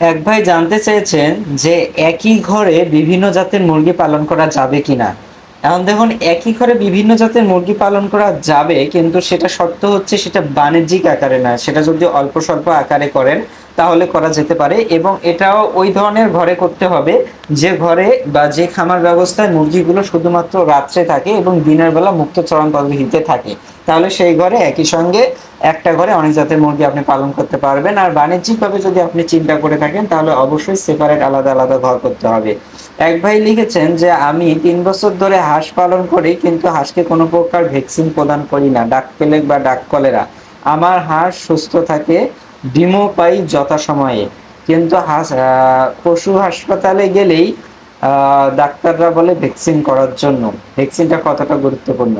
এক ভাই জানতে চেয়েছেন যে একই ঘরে বিভিন্ন জাতের মুরগি পালন করা যাবে কিনা। এখন দেখুন, একই ঘরে বিভিন্ন জাতের মুরগি পালন করা যাবে, কিন্তু সেটা শর্ত হচ্ছে সেটা বাণিজ্যিক আকারে না সেটা যদি অল্প স্বল্প আকারে করেন তাহলে করা যেতে পারে এবং এটাও ওই ধরনের ঘরে করতে হবে যে ঘরে বা যে খামার ব্যবস্থায় মুরগিগুলো শুধুমাত্র রাত্রে থাকে এবং দিনের বেলা মুক্ত চরণ পদ্ধতিতে থাকে। তাহলে সেই ঘরে একই সঙ্গে একটা ঘরে অনেক জাতের মুরগি আপনি পালন করতে পারবেন। আর বাণিজ্যিকভাবে যদি আপনি চিন্তা করে থাকেন, তাহলে অবশ্যই সেপারেট আলাদা আলাদা ঘর করতে হবে। এক ভাই লিখেছেন যে, আমি তিন বছর ধরে হাঁস পালন করি, কিন্তু হাঁসকে কোনো প্রকার ভ্যাকসিন প্রদান করি না। ডাক পেলেক বা ডাক কলেরা। আমার হাঁস সুস্থ থাকে ডিমও পাই যথাসময়ে। কিন্তু পশু হাসপাতালে গেলেই ডাক্তাররা বলে ভ্যাকসিন করার জন্য। ভ্যাকসিনটা কতটা গুরুত্বপূর্ণ?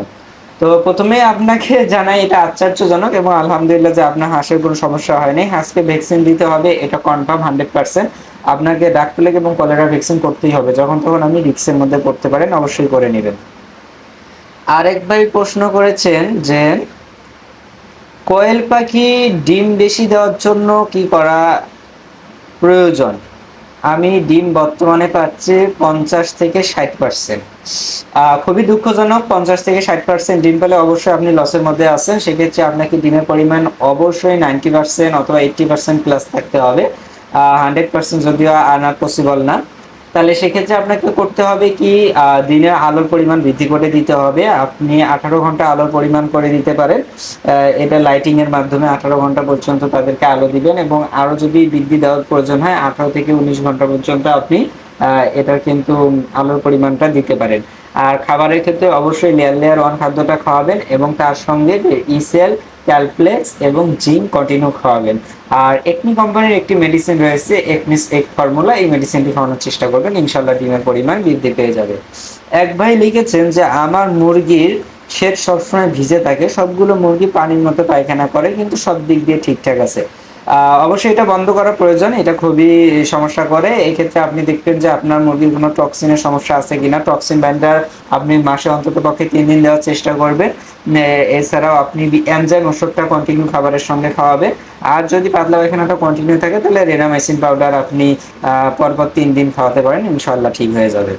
তো প্রথমে আপনাকে জানাই, এটা আশ্চর্যজনক এবং আলহামদুলিল্লাহ যে আপনার হাঁসের কোনো সমস্যা হয়নি। হাঁসকে ভ্যাকসিন দিতে হবে, এটা কনফার্ম হান্ড্রেড পার্সেন্ট আপনাকে ডাক এবং কলেরা ভ্যাকসিন করতেই হবে। যখন তখন আপনি রিক্সের মধ্যে পড়তে পারেন, অবশ্যই করে নেবেন। আরেক ভাই প্রশ্ন করেছেন যে কোয়েল পাখি ডিম বেশি দেওয়ার জন্য কি করা প্রয়োজন? আমি ডিম বর্তমানে পাচ্ছি পঞ্চাশ থেকে ষাট পার্সেন্ট খুবই দুঃখজনক, পঞ্চাশ থেকে ষাট পার্সেন্ট ডিম পেলে অবশ্যই আপনি লসের মধ্যে আছেন। সেক্ষেত্রে আপনাকে ডিমের পরিমাণ অবশ্যই নাইনটি পার্সেন্ট অথবা এইটটি পার্সেন্ট প্লাস থাকতে হবে। হান্ড্রেড পার্সেন্ট যদিও আনা পসিবল না। তাহলে সেক্ষেত্রে আপনাকে করতে হবে কি আহ, দিনে আলোর পরিমাণ বৃদ্ধি করে দিতে হবে। আপনি আঠারো ঘণ্টা আলোর পরিমাণ করে দিতে পারেন। এটা লাইটিং এর মাধ্যমে আঠারো ঘণ্টা পর্যন্ত তাদেরকে আলো দিবেন এবং আরও যদি বৃদ্ধি দেওয়ার প্রয়োজন হয় আঠারো থেকে উনিশ ঘণ্টা পর্যন্ত আপনি এটার কিন্তু আলোর পরিমাণটা দিতে পারেন। আর খাবারের ক্ষেত্রে অবশ্যই লেয়ার লেয়ার ওয়ান খাদ্যটা খাওয়াবেন এবং তার সঙ্গে ইসেল ক্যালপ্লেক্স এবং জিম কন্টিনিউ খাওয়াবেন। আর একনি কোম্পানির একটি মেডিসিন রয়েছে, একনিস এক ফর্মুলা এই মেডিসিনটি খাওয়ানোর চেষ্টা করবেন ইনশাল্লাহ ডিমের পরিমাণ বৃদ্ধি পেয়ে যাবে। এক ভাই লিখেছেন যে, আমার মুরগির শ্বেত সবসময় ভিজে থাকে, সবগুলো মুরগি পানির মতো পায়খানা করে, কিন্তু সব দিক দিয়ে ঠিকঠাক আছে। অবশ্যই এটা বন্ধ করা প্রয়োজন, এটা খুবই সমস্যা করে। এই ক্ষেত্রে আপনি দেখবেন যে আপনার মুরগির কোনো টক্সিনের সমস্যা আছে কিনা। টক্সিন ব্যান্ডার আপনি মাসে অন্তত পক্ষে তিন দিন দেওয়ার চেষ্টা করবেন। এছাড়াও আপনি এনজাইম ওষুধটা কন্টিনিউ খাবারের সঙ্গে খাওয়াবে আর যদি পাতলা পায়খানাটা কন্টিনিউ থাকে, তাহলে রেনামাইসিন পাউডার আপনি পরপর তিন দিন খাওয়াতে পারেন। ইনশাল্লাহ ঠিক হয়ে যাবে।